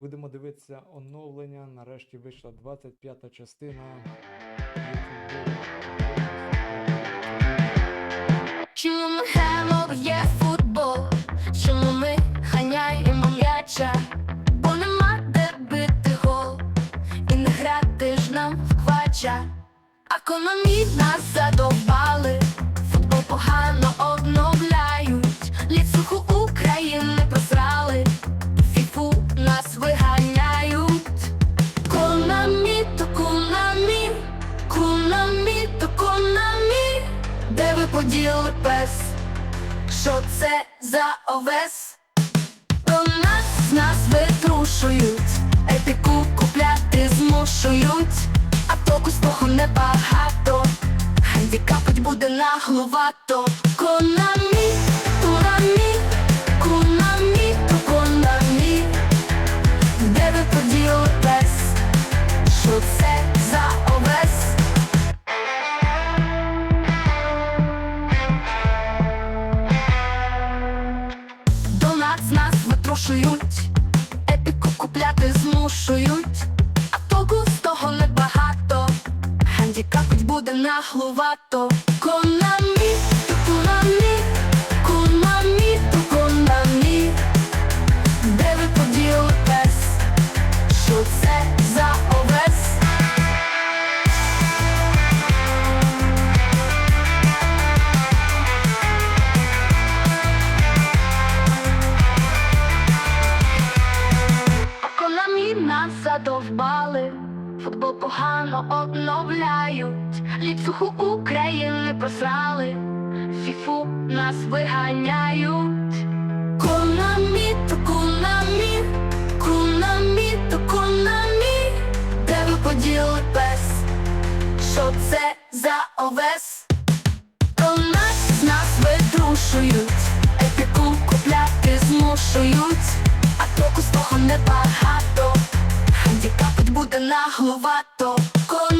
Будемо дивитися оновлення. Нарешті вийшла 25 частина. Чому граємо є футбол? Чому ми ганяємо м'яча? Бо нема де бити гол І не грати ж нам в квача Економі нас задовбали Футбол погано обновляють Де пес? Що це за овес? До нас з нас витрушують. Епіку купляти змушують. А з того небагато. Хандікапить буде нагловато Конамі, конамі, витрушують, епіку купляти змушують, а толку з того небагато. Хандікапить буде наглувато. Погано обновляють, ліцуху України просрали, фіфу нас виганяють. Конамі, то конамі, конамі, то конамі, де ви поділи пес? Що це за овес? Про нас з нас видрушують, епіку купляти змушують, а току з того небагато. Буде нагловато. Кон